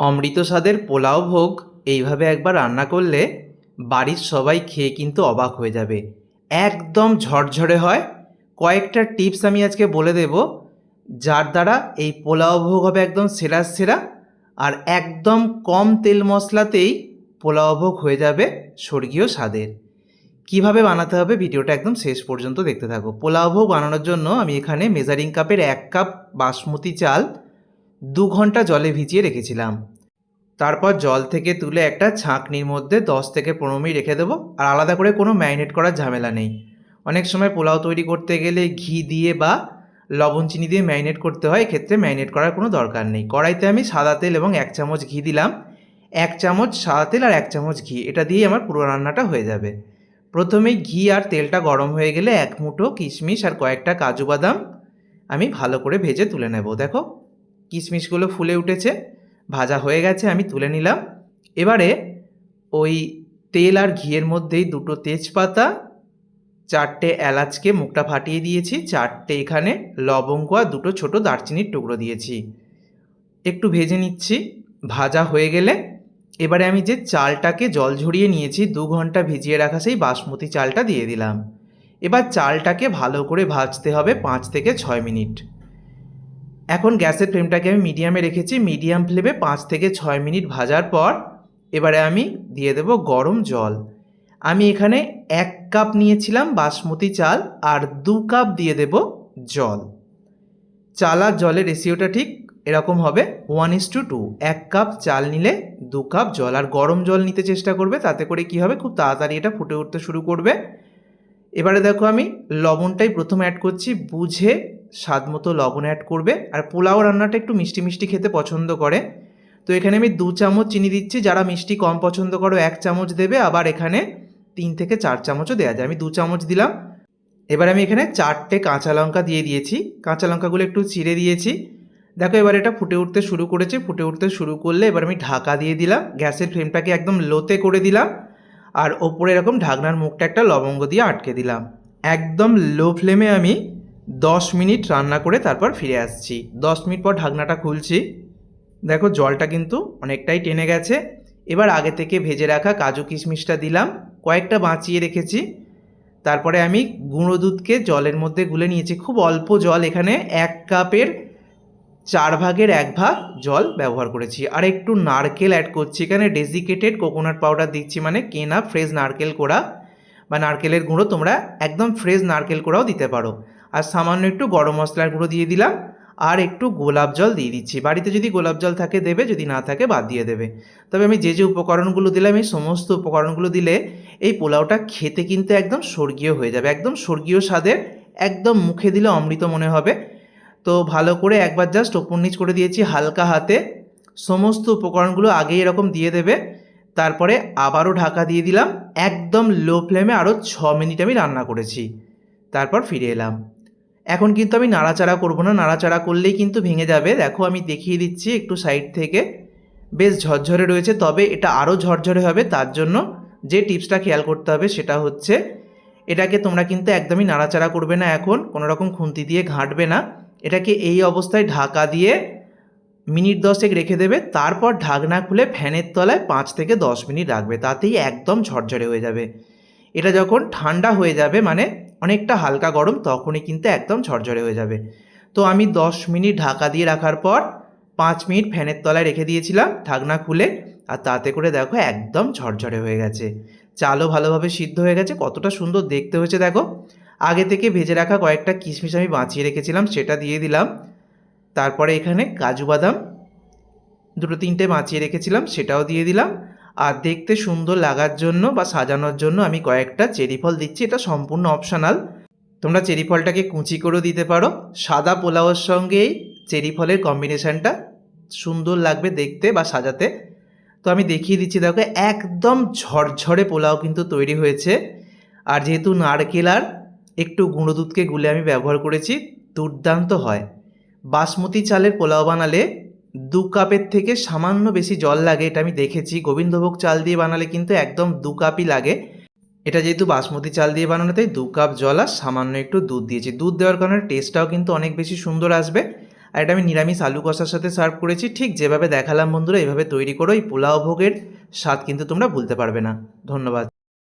অমৃত স্বাদের পোলাও ভোগ এইভাবে একবার রান্না করলে বাড়ির সবাই খেয়ে কিন্তু অবাক হয়ে যাবে। একদম ঝরঝরে হয়। কয়েকটা টিপস আমি আজকে বলে দেব, যার দ্বারা এই পোলাও ভোগ হবে একদম সেরা সেরা আর একদম কম তেল মশলাতেই পোলাও ভোগ হয়ে যাবে স্বর্গীয় স্বাদের। কীভাবে বানাতে হবে ভিডিওটা একদম শেষ পর্যন্ত দেখতে থাকো। পোলাও ভোগ বানানোর জন্য আমি এখানে মেজারিং কাপের এক কাপ বাসমতি চাল দু ঘণ্টা জলে ভিজিয়ে রেখেছিলাম। তারপর জল থেকে তুলে একটা ছাঁকনির মধ্যে দশ থেকে পনেরো মিনিট রেখে দেবো, আর আলাদা করে কোনো ম্যারিনেট করার ঝামেলা নেই। অনেক সময় পোলাও তৈরি করতে গেলে ঘি দিয়ে বা লবণ চিনি দিয়ে ম্যারিনেট করতে হয়, এক্ষেত্রে ম্যারিনেট করার কোনো দরকার নেই। কড়াইতে আমি সাদা তেল এবং এক চামচ ঘি দিলাম। এক চামচ সাদা তেল আর এক চামচ ঘি, এটা দিয়েই আমার পুরো রান্নাটা হয়ে যাবে। প্রথমেই ঘি আর তেলটা গরম হয়ে গেলে এক মুঠো কিশমিশ আর কয়েকটা কাজু বাদাম আমি ভালো করে ভেজে তুলে নেব, দেখো। কিশমিশগুলো ফুলে উঠেছে, ভাজা হয়ে গেছে, আমি তুলে নিলাম। এবারে ওই তেল আর ঘিয়ের মধ্যেই দুটো তেজপাতা, চারটে এলাচকে মুখটা ফাটিয়ে দিয়েছি, চারটে এখানে লবঙ্গ আর দুটো ছোট দারচিনির টুকরো দিয়েছি। একটু ভেজে নিচ্ছি, ভাজা হয়ে গেলে এবারে আমি যে চালটাকে জল ঝরিয়ে নিয়েছি, দু ঘণ্টা ভিজিয়ে রাখা সেই বাসমতি চালটা দিয়ে দিলাম। এবার চালটাকে ভালো করে ভাজতে হবে পাঁচ থেকে ছয় মিনিট। এখন গ্যাসের ফ্লেমটাকে আমি মিডিয়ামে রেখেছি, মিডিয়াম ফ্লেমে পাঁচ থেকে ছয় মিনিট ভাজার পর এবারে আমি দিয়ে দেব গরম জল। আমি এখানে এক কাপ নিয়েছিলাম বাসমতি চাল আর দু কাপ দিয়ে দেব জল। চাল আর জলের রেশিওটা ঠিক এরকম হবে one is to two two cup চাল নিলে দু কাপ জল, আর গরম জল নিতে চেষ্টা করবে, তাতে করে কি হবে, খুব তাড়াতাড়ি এটা ফুটে উঠতে শুরু করবে। এবারে দেখো আমি লবণটাই প্রথম অ্যাড করছি, বুঝে স্বাদ মতো লবণ অ্যাড করবে। আর পোলাও রান্নাটা একটু মিষ্টি মিষ্টি খেতে পছন্দ করে। তো এখানে আমি দু চামচ চিনি দিচ্ছি। যারা মিষ্টি কম পছন্দ করো, এক চামচ দেবে। আবার এখানে তিন থেকে চার চামচও দেওয়া যায়। আমি দু চামচ দিলাম। এবার আমি এখানে চারটে কাঁচা লঙ্কা দিয়ে দিয়েছি। কাঁচা লঙ্কাগুলো একটু চিড়ে দিয়েছি। দেখো, এবার এটা ফুটে উঠতে শুরু করেছে। ফুটে উঠতে শুরু করলে এবার আমি ঢাকা দিয়ে দিলাম। গ্যাসের ফ্লেমটাকে একদম লোতে করে দিলাম। আর ওপরে এরকম ঢাকনার মুখটা একটা লবঙ্গ দিয়ে আটকে দিলাম। একদম লো ফ্লেমে আমি দশ মিনিট রান্না করে তারপর ফিরে আসছি। দশ মিনিট পর ঢাকনাটা খুলছি। দেখো জলটা কিন্তু অনেকটাই টেনে গেছে। এবার আগে থেকে ভেজে রাখা কাজু কিশমিশটা দিলাম। কয়েকটা বাঁচিয়ে রেখেছি। তারপরে আমি গুঁড়ো দুধকে জলের মধ্যে গুলে নিয়েছি। খুব অল্প জল এখানে এক কাপের চার ভাগের এক ভাগ জল ব্যবহার করেছি। আর একটু নারকেল অ্যাড করছি। এখানে ডেজিকেটেড কোকোনাট পাউডার দিচ্ছি মানে কেনা ফ্রেশ নারকেল কোড়া বা নারকেলের গুঁড়ো তোমরা একদম ফ্রেশ নারকেল কোড়াও দিতে পারো। আর সামান্য একটু গরম মশলার গুঁড়ো দিয়ে দিলাম আর একটু গোলাপ জল দিয়ে দিচ্ছি। বাড়িতে যদি গোলাপ জল থাকে দেবে, যদি না থাকে বাদ দিয়ে দেবে। তবে আমি যে যে উপকরণগুলো দিলাম, এই সমস্ত উপকরণগুলো দিলে এই পোলাওটা খেতে কিন্তু একদম স্বর্গীয় হয়ে যাবে। একদম স্বর্গীয় স্বাদের, একদম মুখে দিলে অমৃত মনে হবে। তো ভালো করে একবার জাস্ট ওপর নিচ করে দিয়েছি হালকা হাতে। সমস্ত উপকরণগুলো আগে এরকম দিয়ে দেবে। তারপরে আবারও ঢাকা দিয়ে দিলাম। একদম লো ফ্লেমে আরও ছ মিনিট আমি রান্না করেছি। তারপর ফিরে এলাম। এখন কিন্তু আমি নাড়াচাড়া করব না, নাড়াচাড়া করলেই কিন্তু ভেঙে যাবে। দেখো আমি দেখিয়ে দিচ্ছি একটু সাইড থেকে। বেশ ঝরঝরে রয়েছে, তবে এটা আরও ঝরঝরে হবে, তার জন্য যে টিপসটা খেয়াল করতে হবে সেটা হচ্ছে, এটাকে তোমরা কিন্তু একদমই নাড়াচাড়া করবে না এখন, কোনো রকম খুন্তি দিয়ে ঘাঁটবে না। এটাকে এই অবস্থায় ঢাকা দিয়ে মিনিট দশেক রেখে দেবে, তারপর ঢাকনা খুলে ফ্যানের তলায় পাঁচ থেকে দশ মিনিট রাখবে, তাতেই একদম ঝরঝরে হয়ে যাবে। এটা যখন ঠান্ডা হয়ে যাবে মানে অনেকটা হালকা গরম, তখনই কিন্তু একদম ঝরঝরে হয়ে যাবে। তো আমি দশ মিনিট ঢাকা দিয়ে রাখার পর পাঁচ মিনিট ফ্যানের তলায় রেখে দিয়েছিলাম, ঢাকনা খুলে, আর তাতে করে দেখো একদম ঝরঝরে হয়ে গেছে। চালও ভালোভাবে সিদ্ধ হয়ে গেছে, কতটা সুন্দর দেখতে হয়েছে, দেখো। আগে থেকে ভেজে রাখা কয়েকটা কিশমিশ আমি বাঁচিয়ে রেখেছিলাম, সেটা দিয়ে দিলাম। তারপরে এখানে কাজু বাদাম, দুটো তিনটে বাঁচিয়ে রেখেছিলাম, সেটাও দিয়ে দিলাম। আর দেখতে সুন্দর লাগার জন্য বা সাজানোর জন্য আমি কয়েকটা চেরি ফল দিচ্ছি। এটা সম্পূর্ণ অপশনাল তোমরা চেরি ফলটাকে কুচি করেও দিতে পারো। সাদা পোলাওয়ের সঙ্গে চেরি ফলের কম্বিনেশানটা সুন্দর লাগবে দেখতে বা সাজাতে। তো আমি দেখিয়ে দিচ্ছি, দেখো, একদম ঝরঝরে পোলাও কিন্তু তৈরি হয়েছে। আর যেহেতু নারকেল আর একটু গুঁড়ো দুধকে গুলে আমি ব্যবহার করেছি, দুর্দান্ত হয়। বাসমতি চালের পোলাও বানালে দু কাপের থেকে সামান্য বেশি জল লাগে, এটা আমি দেখেছি। গোবিন্দভোগ চাল দিয়ে বানালে কিন্তু একদম দু কাপই লাগে। এটা যেহেতু বাসমতি চাল দিয়ে বানানো, তাই দু কাপ জল আর সামান্য একটু দুধ দিয়েছি। দুধ দেওয়ার কারণে টেস্টটাও কিন্তু অনেক বেশি সুন্দর আসবে। আর এটা আমি নিরামিষ আলু কষার সাথে সার্ভ করেছি। ঠিক যেভাবে দেখালাম বন্ধুরা এইভাবে তৈরি করো। এই পোলাও ভোগের স্বাদ কিন্তু তোমরা ভুলতে পারবে না। ধন্যবাদ।